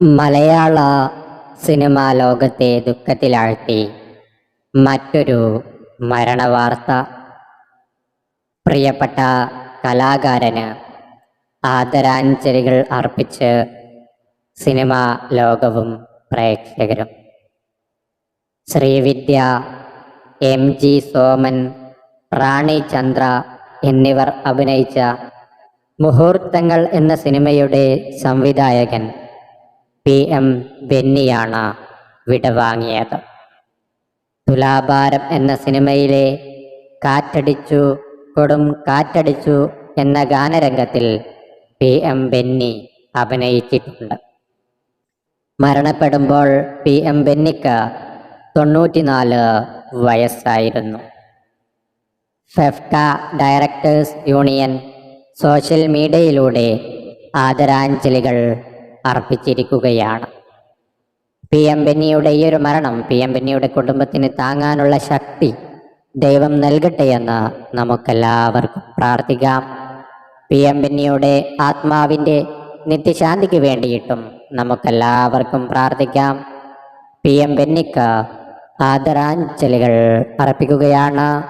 മലയാള cinema ലോകത്തെ ദുഃഖത്തിലാഴ്ത്തി. മറ്റൊരു മരണവാർത്ത. പ്രിയപ്പെട്ട കലാകാരന് ആദരാഞ്ജലികൾ അർപ്പിച്ച് സിനിമാ ലോകവും പ്രേക്ഷകരും. ശ്രീവിദ്യ എം ജി സോമൻ റാണി ചന്ദ്ര എന്നിവർ അഭിനയിച്ച മുഹൂർത്തങ്ങൾ എന്ന സിനിമയുടെ സംവിധായകൻ പി എം ബെന്നിയാണ് വിടവാങ്ങിയത്. തുലാഭാരം എന്ന സിനിമയിലെ കാറ്റടിച്ചു കൊടും കാറ്റടിച്ചു എന്ന ഗാനരംഗത്തിൽ പി എം ബെന്നി അഭിനയിച്ചിട്ടുണ്ട്. മരണപ്പെടുമ്പോൾ പി എം ബെന്നിക്ക് തൊണ്ണൂറ്റിനാല് വയസ്സായിരുന്നു. ഫെഫ്ക ഡയറക്ടേഴ്സ് യൂണിയൻ സോഷ്യൽ മീഡിയയിലൂടെ ആദരാഞ്ജലികൾ അർപ്പിച്ചിരിക്കുകയാണ്. പി എം ബെന്നിയുടെ ഈ ഒരു മരണം പി എം ബെന്നിയുടെ കുടുംബത്തിന് താങ്ങാനുള്ള ശക്തി ദൈവം നൽകട്ടെ എന്ന് നമുക്കെല്ലാവർക്കും പ്രാർത്ഥിക്കാം. പി എം ബെന്നിയുടെ ആത്മാവിന്റെ നിത്യശാന്തിക്ക് വേണ്ടിയിട്ടും നമുക്കെല്ലാവർക്കും പ്രാർത്ഥിക്കാം. പി എം ബെന്നിക്ക് ആദരാഞ്ജലികൾ അർപ്പിക്കുകയാണ്.